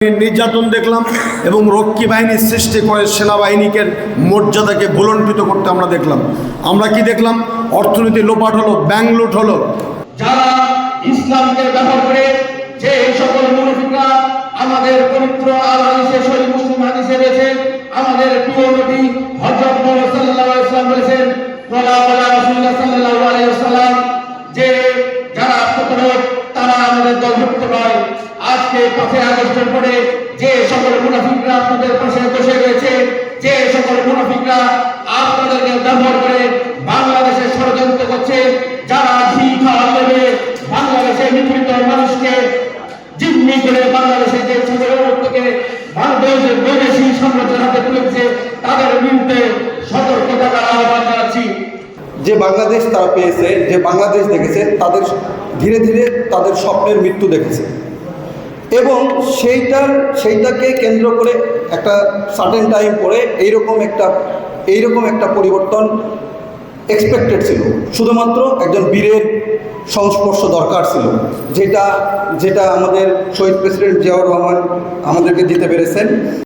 নির্যাতন দেখলাম এবং রক্ষী বাহিনীর সৃষ্টি করে সেনাবাহিনীকে মর্যাদাকে ভুলণ্ঠিত করতে আমরা দেখলাম। আমরা কি দেখলাম? অর্থনীতি লোপাট হলো ব্যাংক লুট হলো। যারা ইসলামকে ব্যবহার করে যে সকল আমাদের পবিত্র আমাদের বলেছেন যে যারা তারা আমাদের দলভুক্ত নয়। আজকে পথে আগস্টের পরে যে সকল মুনাফিকরা আপনাদের পাশে বসে রয়েছে, যে সকল মুনাফিকরা আপনাদেরকে ব্যবহার করে বাংলাদেশে ষড়যন্ত্র করছে, যারা ঘি খাওয়া দেবে বাংলাদেশের নিপীড়িত মানুষকে জিম্মি করে বাংলাদেশের যে সাধারণত্বকে ভারতবর্ষের বৈদেশিক সাম্রাজ্যের হাতে তুলেছে তাদের বিরুদ্ধে সতর্কতার আহ্বান জানাচ্ছি। যে বাংলাদেশ তারা পেয়েছে, যে বাংলাদেশ দেখেছে, তাদের ধীরে ধীরে তাদের স্বপ্নের মৃত্যু দেখেছে। এবং সেইটার সেইটাকে কেন্দ্র করে একটা সার্টেন টাইম পরে এইরকম একটা এইরকম একটা পরিবর্তন এক্সপেক্টেড ছিল। শুধুমাত্র একজন বীরের সংস্পর্শ দরকার ছিল, যেটা যেটা আমাদের শহীদ প্রেসিডেন্ট জিয়াউর রহমান আমাদেরকে দিতে পেরেছেন।